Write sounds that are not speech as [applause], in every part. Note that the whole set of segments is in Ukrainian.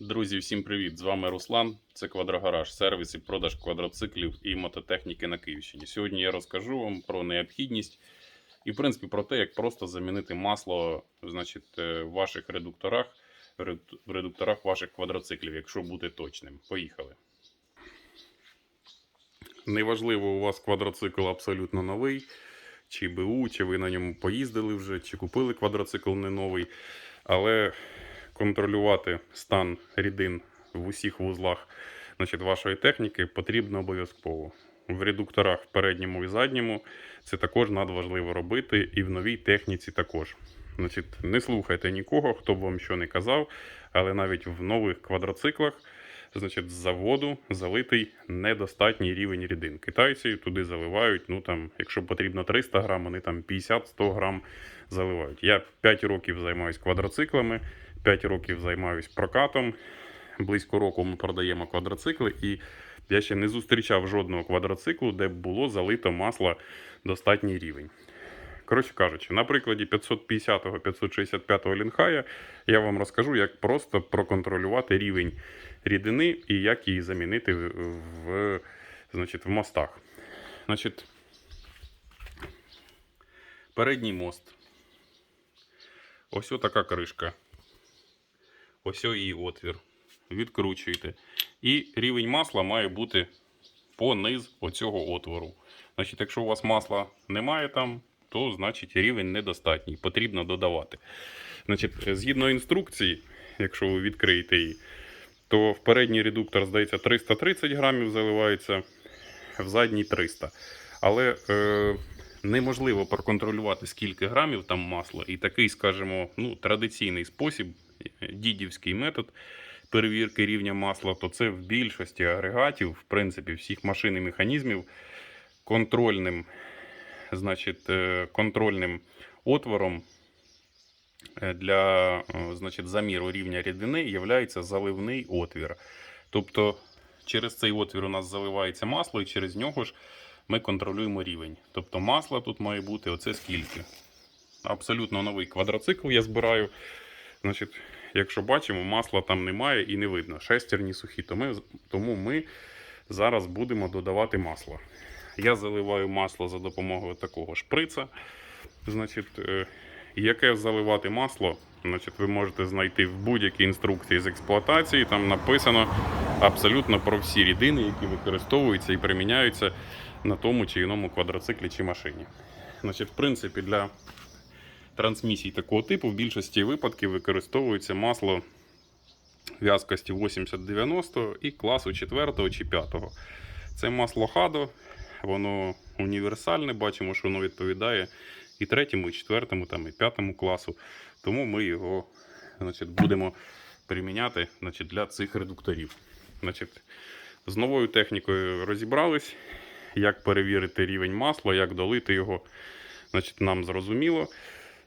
Друзі, всім привіт! З вами Руслан. Це Квадрогараж, сервіс і продаж квадроциклів і мототехніки на Київщині. Сьогодні я розкажу вам про необхідність і, в принципі, про те, як просто замінити масло значить, е, в ваших редукторах, в редукторах ваших квадроциклів, якщо бути точним. Поїхали. Неважливо, у вас квадроцикл абсолютно новий, чи БУ, чи ви на ньому поїздили вже, чи купили квадроцикл не новий. Але контролювати стан рідин в усіх вузлах значить, вашої техніки потрібно обов'язково. В редукторах в передньому і задньому це також надважливо робити, і в новій техніці також. Значить, не слухайте нікого, хто б вам що не казав, але навіть в нових квадроциклах значить, з заводу залитий недостатній рівень рідин. Китайці туди заливають, ну там, якщо потрібно 300 грам, вони там 50-100 грам заливають. Я 5 років займаюся квадроциклами, 5 років займаюся прокатом. Близько року ми продаємо квадроцикли, і я ще не зустрічав жодного квадроциклу, де було залито масло достатній рівень. Коротше кажучи, на прикладі 550-го, 565-го лінхая я вам розкажу, як просто проконтролювати рівень рідини і як її замінити в, значить, в мостах. Значить, передній мост. Ось така кришка. Ось її отвір. Відкручуєте. І рівень масла має бути по низ оцього отвору. Значить, якщо у вас масла немає там, то значить рівень недостатній. Потрібно додавати. Значить, згідно інструкції, якщо ви відкриєте її, то в передній редуктор, здається, 330 грамів заливається, в задній 300. Але е, неможливо проконтролювати, скільки грамів там масла. І такий, скажімо, ну, традиційний спосіб, дідівський метод перевірки рівня масла, то це в більшості агрегатів, в принципі, всіх машин і механізмів контрольним, значить, е, контрольним отвором е, для е, значить, заміру рівня рідини є заливний отвір. Тобто через цей отвір у нас заливається масло, і через нього ж ми контролюємо рівень. Тобто масла тут має бути оце скільки. Абсолютно новий квадроцикл я збираю. Значить, якщо бачимо, масла там немає і не видно. Шестерні сухі, тому ми зараз будемо додавати масло. Я заливаю масло за допомогою такого шприца. Значить, е, яке заливати масло, значить, ви можете знайти в будь-якій інструкції з експлуатації. Там написано абсолютно про всі рідини, які використовуються і приміняються на тому чи іному квадроциклі чи машині. Значить, в принципі, для трансмісій такого типу в більшості випадків використовується масло в'язкості 80-90 і класу 4 чи 5. Це масло Хадо, воно універсальне, бачимо, що воно відповідає і третьому, і четвертому, там, і п'ятому класу. Тому ми його значить, будемо приміняти значить, для цих редукторів. Значить, з новою технікою розібрались, як перевірити рівень масла, як долити його. Значить, нам зрозуміло.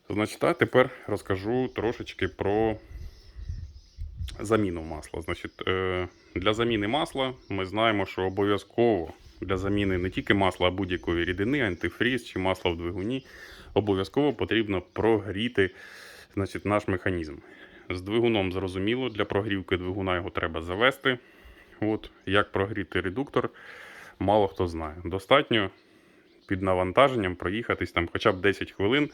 Значить, а тепер розкажу трошечки про заміну масла. Значить, е, для заміни масла ми знаємо, що обов'язково для заміни не тільки масла, а будь-якої рідини, антифріз чи масла в двигуні, обов'язково потрібно прогріти значить, наш механізм. З двигуном зрозуміло, для прогрівки двигуна його треба завести. От, як прогріти редуктор, мало хто знає. Достатньо під навантаженням проїхатись там хоча б 10 хвилин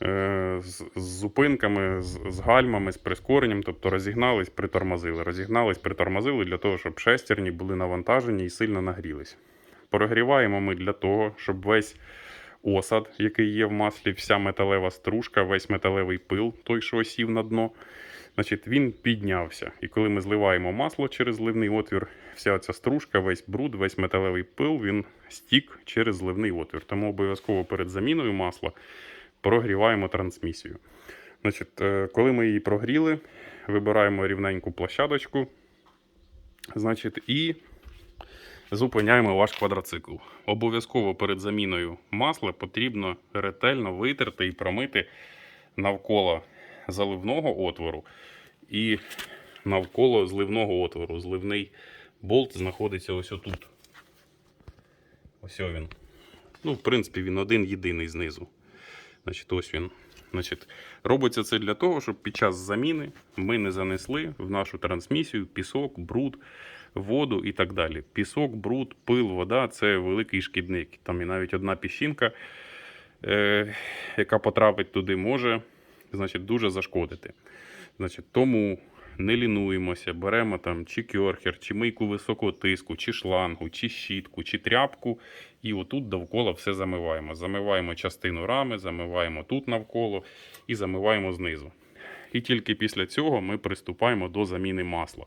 з, з зупинками, з гальмами, з прискоренням, тобто розігнались, притормозили. Розігнались, притормозили для того, щоб шестерні були навантажені і сильно нагрілись. Прогріваємо ми для того, щоб весь осад, який є в маслі, вся металева стружка, весь металевий пил, той, що осів на дно, значить, він піднявся. І коли ми зливаємо масло через зливний отвір, вся ця стружка, весь бруд, весь металевий пил, він стік через зливний отвір. Тому обов'язково перед заміною масла прогріваємо трансмісію. Значить, е, коли ми її прогріли, вибираємо рівненьку площадочку. Значить, і зупиняємо ваш квадроцикл. Обов'язково перед заміною масла потрібно ретельно витерти і промити навколо заливного отвору і навколо зливного отвору. Зливний болт знаходиться ось отут. Ось він. Ну, в принципі, він один єдиний знизу. Значить, ось він Значить, робиться це для того, щоб під час заміни ми не занесли в нашу трансмісію пісок, бруд, воду і так далі. Пісок, бруд, пил, вода це великий шкідник. Там і навіть одна піщинка, е, яка потрапить туди, може значить, дуже зашкодити. Значить, тому не лінуємося, беремо там чи кьорхер, чи мийку високого тиску, чи шлангу, чи щітку, чи тряпку. І отут довкола все замиваємо. Замиваємо частину рами, замиваємо тут навколо і замиваємо знизу. І тільки після цього ми приступаємо до заміни масла.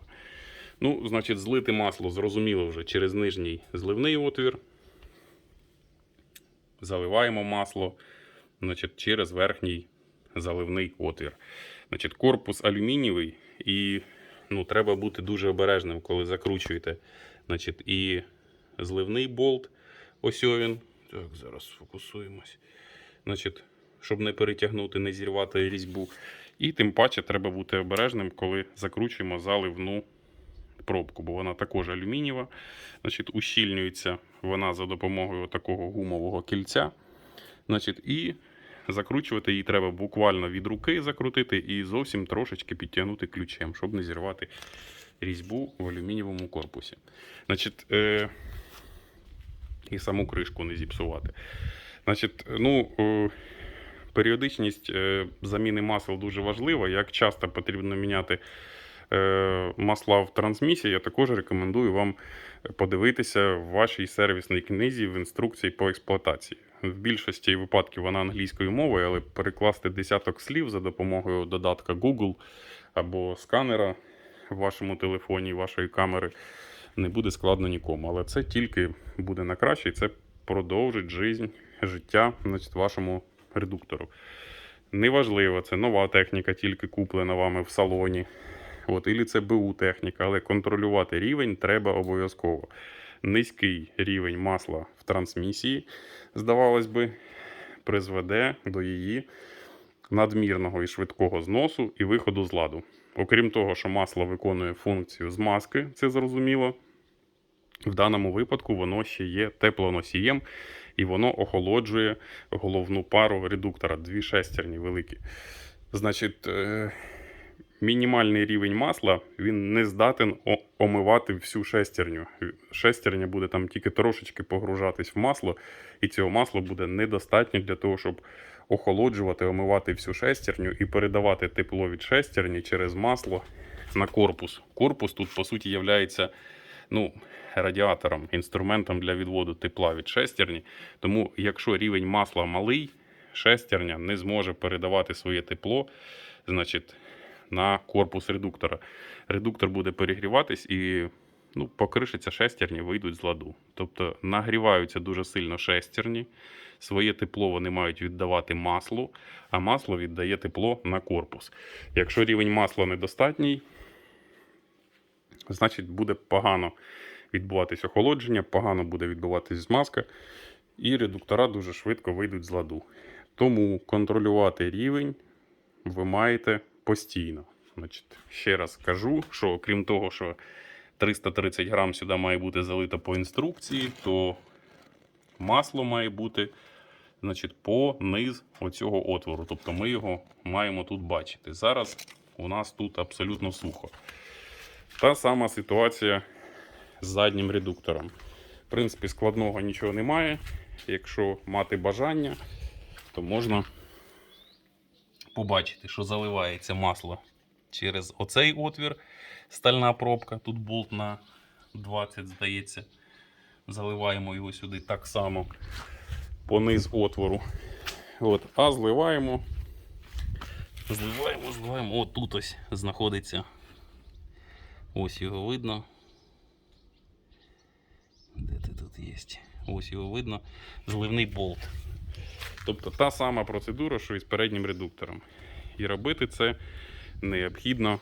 Ну, значить, злити масло зрозуміло вже через нижній зливний отвір. Заливаємо масло значить, через верхній заливний отвір. Значить, корпус алюмінієвий, і ну, треба бути дуже обережним, коли закручуєте. Значить, і зливний болт. Ось він. Так, зараз сфокусуємось. Значить, щоб не перетягнути, не зірвати різьбу. І тим паче треба бути обережним, коли закручуємо заливну пробку, бо вона також алюмінієва. Значить, ущільнюється вона за допомогою такого гумового кільця. Значить, і закручувати її треба буквально від руки закрутити і зовсім трошечки підтягнути ключем, щоб не зірвати різьбу в алюмінієвому корпусі. Значить, е, і саму кришку не зіпсувати. Значить, ну, е, періодичність е, заміни масел дуже важлива. Як часто потрібно міняти масла в трансмісії, я також рекомендую вам подивитися в вашій сервісній книзі в інструкції по експлуатації. В більшості випадків вона англійською мовою, але перекласти десяток слів за допомогою додатка Google або сканера в вашому телефоні, вашої камери не буде складно нікому. Але це тільки буде на краще, і це продовжить жизнь, життя значить, вашому редуктору. Неважливо, це нова техніка, тільки куплена вами в салоні. От, Ілі це БУ техніка, але контролювати рівень треба обов'язково. Низький рівень масла в трансмісії, здавалось би, призведе до її надмірного і швидкого зносу і виходу з ладу. Окрім того, що масло виконує функцію змазки, це зрозуміло. В даному випадку воно ще є теплоносієм і воно охолоджує головну пару редуктора, дві шестерні великі. Значить, е, мінімальний рівень масла він не здатен омивати всю шестерню. Шестерня буде там тільки трошечки погружатись в масло, і цього масла буде недостатньо для того, щоб охолоджувати, омивати всю шестерню і передавати тепло від шестерні через масло на корпус. Корпус тут, по суті, являється ну, радіатором, інструментом для відводу тепла від шестерні. Тому, якщо рівень масла малий, шестерня не зможе передавати своє тепло, значить, на корпус редуктора. Редуктор буде перегріватись і ну, покришиться шестерні, вийдуть з ладу. Тобто нагріваються дуже сильно шестерні. Своє тепло вони мають віддавати маслу, а масло віддає тепло на корпус. Якщо рівень масла недостатній, значить буде погано відбуватись охолодження, погано буде відбуватись змазка, і редуктора дуже швидко вийдуть з ладу. Тому контролювати рівень ви маєте постійно. Значить, ще раз кажу, що окрім того, що 330 грам сюди має бути залито по інструкції, то масло має бути значить, по низ оцього отвору. Тобто ми його маємо тут бачити. Зараз у нас тут абсолютно сухо. Та сама ситуація з заднім редуктором. В принципі, складного нічого немає. Якщо мати бажання, то можна побачити, що заливається масло через оцей отвір. Стальна пробка. Тут болт на 20, здається. Заливаємо його сюди так само по низ отвору. От, а зливаємо. Зливаємо, зливаємо. От тут ось знаходиться. Ось його видно. Де ти тут є? Ось його видно. Зливний болт. Тобто та сама процедура, що і з переднім редуктором. І робити це необхідно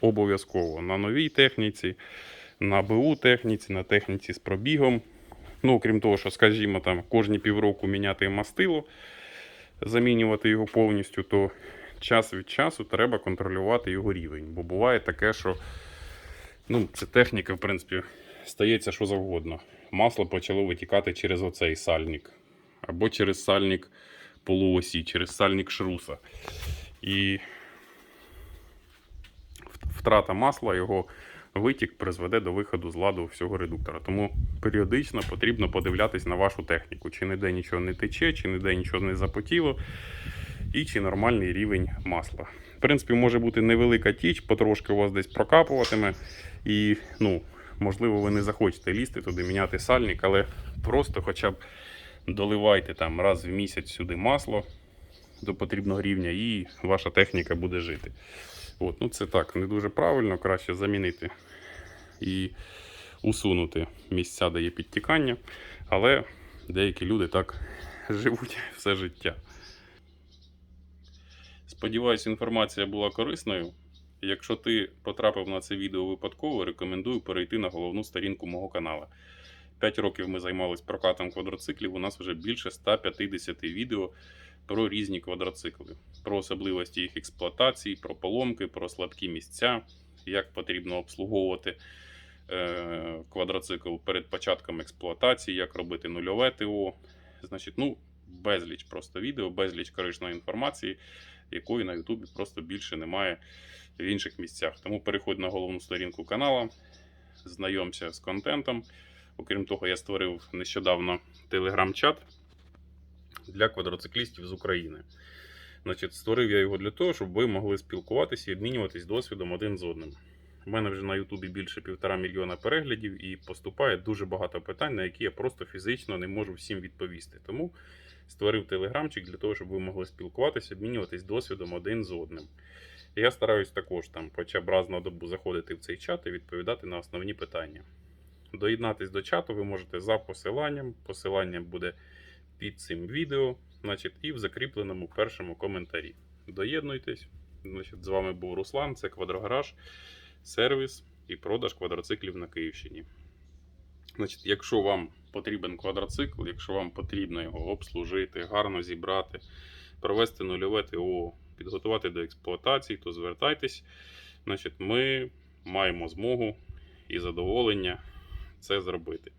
обов'язково на новій техніці, на БУ техніці, на техніці з пробігом. Ну, крім того, що, скажімо, там кожні півроку міняти мастило, замінювати його повністю, то час від часу треба контролювати його рівень. Бо буває таке, що ну, це техніка, в принципі, стається що завгодно. Масло почало витікати через оцей сальник. Або через сальник полуосі через сальник шруса. І втрата масла, його витік призведе до виходу з ладу всього редуктора. Тому періодично потрібно подивлятись на вашу техніку, чи ніде нічого не тече, чи ніде нічого не запотіло, і чи нормальний рівень масла. В принципі, може бути невелика тіч, потрошки у вас десь прокапуватиме, і ну, можливо, ви не захочете лізти туди, міняти сальник, але просто хоча б доливайте там раз в місяць сюди масло до потрібного рівня, і ваша техніка буде жити. От, ну це так, не дуже правильно, краще замінити і усунути місця, де є підтікання. Але деякі люди так живуть [laughs] все життя. Сподіваюсь, інформація була корисною. Якщо ти потрапив на це відео випадково, рекомендую перейти на головну сторінку мого каналу. 5 років ми займалися прокатом квадроциклів. У нас вже більше 150 відео про різні квадроцикли, про особливості їх експлуатації, про поломки, про слабкі місця, як потрібно обслуговувати е, квадроцикл перед початком експлуатації, як робити нульове ТО. Значить, ну, безліч просто відео, безліч корисної інформації, якої на Ютубі просто більше немає в інших місцях. Тому переходь на головну сторінку каналу, знайомся з контентом. Окрім того, я створив нещодавно телеграм-чат для квадроциклістів з України. Значить, створив я його для того, щоб ви могли спілкуватися і обмінюватись досвідом один з одним. У мене вже на Ютубі більше півтора мільйона переглядів і поступає дуже багато питань, на які я просто фізично не можу всім відповісти. Тому створив телеграмчик для того, щоб ви могли спілкуватися, обмінюватись досвідом один з одним. Я стараюсь також там, хоча б раз на добу заходити в цей чат і відповідати на основні питання. Доєднатись до чату ви можете за посиланням. Посилання буде під цим відео, значить, і в закріпленому першому коментарі. Доєднуйтесь. Значить, з вами був Руслан, це Квадрогараж, сервіс і продаж квадроциклів на Київщині. Значить, якщо вам потрібен квадроцикл, якщо вам потрібно його обслужити, гарно зібрати, провести нульове ТО, підготувати до експлуатації, то звертайтесь. Значить, ми маємо змогу і задоволення це зробити.